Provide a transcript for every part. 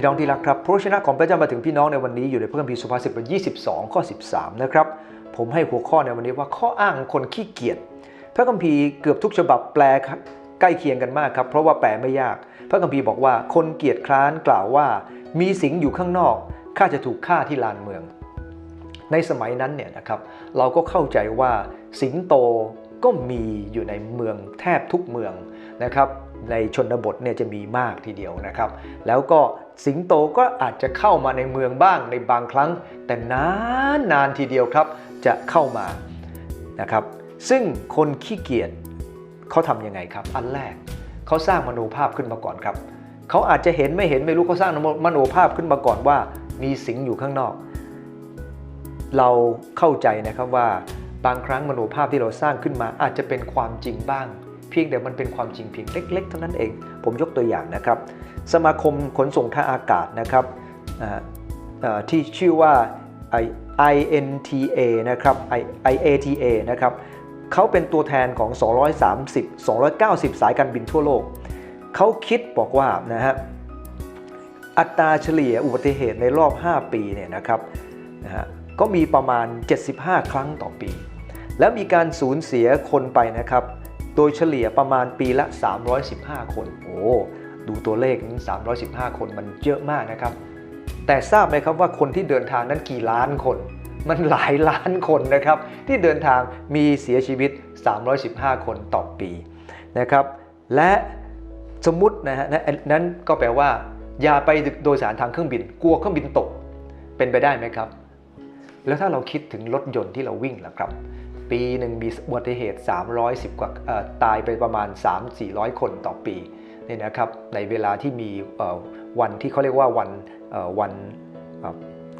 พี่น้องที่รักครับพระวจนะของพระเจ้ามาถึงพี่น้องในวันนี้อยู่ในพระคัมภีร์สุภาษิตบท22 ข้อ 13 นะครับ ผมให้หัวข้อในวันนี้ว่าข้ออ้างของคนขี้เกียจพระคัมภีร์เกือบทุกฉบับแปลใกล้เคียงกันมากครับ เพราะว่าแปลไม่ยาก พระคัมภีร์บอกว่าคนเกียจคร้านกล่าวว่า มีสิงอยู่ข้างนอกข้าจะถูกฆ่าที่ลานเมือง ในสมัยนั้นเนี่ยนะครับเราก็เข้าใจว่าสิงโต ก็มีอยู่ในเมืองแทบทุกเมืองนะครับ ในชนบทเนี่ยจะมีมากทีเดียวนะครับ แล้วก็สิงโตก็อาจจะเข้ามาในเมืองบ้างในบางครั้ง แต่นานนานทีเดียวครับจะเข้ามานะครับ ซึ่งคนขี้เกียจเขาทำยังไงครับ อันแรกเขาสร้างมโนภาพขึ้นมาก่อนครับเขาอาจจะเห็นไม่เห็นไม่รู้เขาสร้างมโนภาพขึ้นมาก่อนว่า มีสิงอยู่ข้างนอก เราเข้าใจนะครับว่า บางครั้งมโนภาพที่เราสร้างขึ้นมาอาจจะเป็นความจริงบ้าง เพียงแต่มันเป็นความจริงเพียงเล็ก ๆ เท่านั้นเอง ผมยกตัวอย่างนะครับ สมาคมขนส่งทางอากาศนะครับที่ชื่อว่า INTA นะครับ IATA นะครับเขาเป็นตัวแทนของ 230 290 สายการบินทั่วโลก เขาคิดบอกว่านะฮะอัตราเฉลี่ยอุบัติเหตุในรอบ 5 ปีเนี่ยนะครับนะฮะ ก็มีประมาณ 75 ครั้งต่อปี แล้วมีการสูญเสียคนไปนะครับ โดยเฉลี่ยประมาณปีละ 315 คน โอ้ ดูตัวเลขนี้315 คนมันเยอะมากนะครับ แต่ทราบไหมครับว่าคนที่เดินทางนั้นกี่ล้านคน มันหลายล้านคนนะครับ ที่เดินทางมีเสียชีวิต 315 คนต่อปีนะครับ และสมมตินะฮะนั้นก็แปลว่า อย่าไปโดยสารทางเครื่องบิน กลัวเครื่องบินตก เป็นไปได้ไหมครับ แล้วถ้าเราคิดถึงรถยนต์ที่เราวิ่งล่ะครับ ปีหนึ่งมีอุบัติเหตุ 310 กว่าตายไปประมาณ 3-400 คนต่อปีนี่นะครับในเวลาที่มีวันที่เขาเรียกว่าวันวัน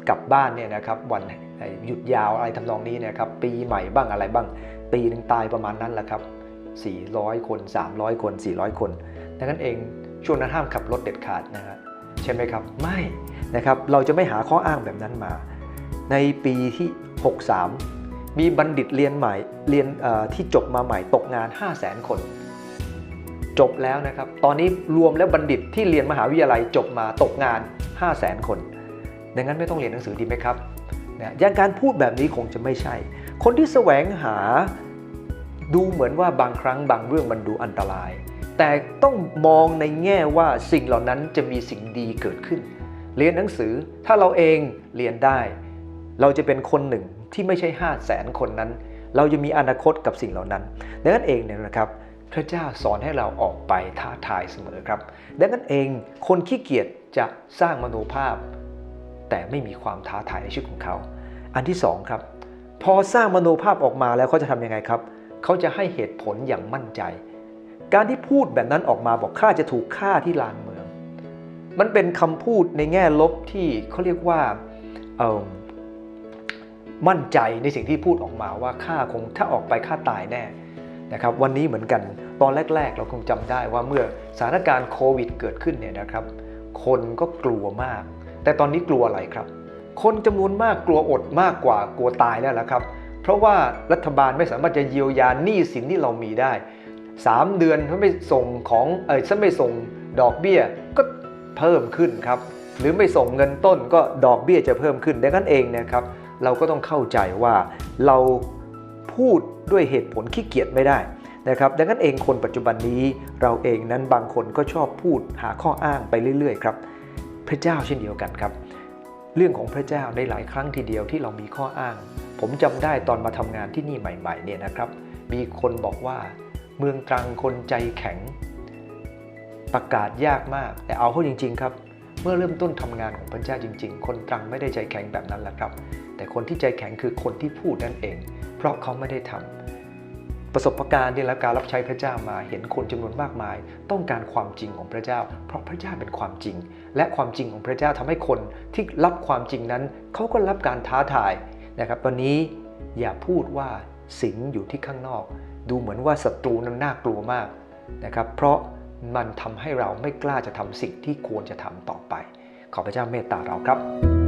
กลับบ้านเนี่ยนะครับวันหยุดยาวอะไรทำนองนี้นะครับปีใหม่บ้างอะไรบ้าง ปีหนึ่งตายประมาณนั้นแหละครับ 400 คน 300 คน 400 คนดังนั้นเองช่วงนั้นห้ามขับรถเด็ดขาดนะฮะใช่ไหมครับ ไม่นะครับเราจะไม่หาข้ออ้างแบบนั้นมา ในปีที่ 63 มีบัณฑิตเรียนใหม่เรียนที่จบมาใหม่ตกงาน 5 0 0 0 0 0 คน จบแล้วนะครับ ตอนนี้รวมแล้วบัณฑิตที่เรียนมหาวิทยาลัยจบมาตกงาน 5 0 0 0 0 0 คนดังนั้นไม่ต้องเรียนหนังสือดีไหมครับนะอย่างการพูดแบบนี้คงจะไม่ใช่ คนที่แสวงหาดูเหมือนว่าบางครั้งบางเรื่องมันดูอันตราย แต่ต้องมองในแง่ว่าสิ่งเหล่านั้นจะมีสิ่งดีเกิดขึ้น เรียนหนังสือถ้าเราเองเรียนได้ เราจะเป็นคนหนึ่งที่ไม่ใช่5 0 0แสนคนนั้น เราจะมีอนาคตกับสิ่งเหล่านั้นดังนั้นเองเนี่ยนะครับ พระเจ้าสอนให้เราออกไปท้าทายเสมอครับดังนั้นเองคนขี้เกียจจะสร้างมโนภาพ แต่ไม่มีความท้าทายในชีวิตของเขา อันที่สองครับพอสร้างมโนภาพออกมาแล้วเขาจะทำยังไงครับ เขาจะให้เหตุผลอย่างมั่นใจ การที่พูดแบบนั้นออกมาบอกข้าจะถูกฆ่าที่ลานเมือง มันเป็นคำพูดในแง่ลบที่เขาเรียกว่าเออ มั่นใจในสิ่งที่พูดออกมาว่าข้าคงถ้าออกไปข้าตายแน่นะครับวันนี้เหมือนกันตอนแรก ๆ เราคงจำได้ว่าเมื่อสถานการณ์โควิดเกิดขึ้นเนี่ยนะครับ คนก็กลัวมาก แต่ตอนนี้กลัวอะไรครับ คนจำนวนมากกลัวอดมากกว่ากลัวตายแล้วละครับ เพราะว่ารัฐบาลไม่สามารถจะเยียวยาหนี้สินที่เรามีได้ 3 เดือนถ้าไม่ส่งของเออถ้าไม่ส่งดอกเบี้ยก็เพิ่มขึ้นครับหรือไม่ส่งเงินต้นก็ดอกเบี้ยจะเพิ่มขึ้นดังนั้นเองนะครับ เราก็ต้องเข้าใจว่าเราพูดด้วยเหตุผลขี้เกียจไม่ได้นะครับดังนั้นเองคนปัจจุบันนี้เราเองนั้นบางคนก็ชอบพูดหาข้ออ้างไปเรื่อยๆครับพระเจ้าเช่นเดียวกันครับ เรื่องของพระเจ้าในหลายครั้งทีเดียวที่เรามีข้ออ้าง ผมจำได้ตอนมาทำงานที่นี่ใหม่ๆเนี่ยนะครับ มีคนบอกว่า เมืองตรังคนใจแข็ง ประกาศยากมาก แต่เอาเข้าจริง ๆ ครับ เมื่อเริ่มต้นทำงานของพระเจ้าจริง ๆ คนตรังไม่ได้ใจแข็งแบบนั้นแหละครับ แต่คนที่ใจแข็งคือคนที่พูดนั่นเอง เพราะเขาไม่ได้ทำประสบการณ์ที่และการรับใช้พระเจ้ามาเห็นคนจำนวนมากมาย ต้องการความจริงของพระเจ้า เพราะพระเจ้าเป็นความจริง และความจริงของพระเจ้าทำให้คนที่รับความจริงนั้นเขาก็รับการท้าทายนะครับวันนี้อย่าพูดว่าสิงอยู่ที่ข้างนอก ดูเหมือนว่าศัตรูนั้นน่ากลัวมากนะครับเพราะ มันทำให้เราไม่กล้าจะทำสิ่งที่ควรจะทำต่อไป ขอพระเจ้าเมตตาเราครับ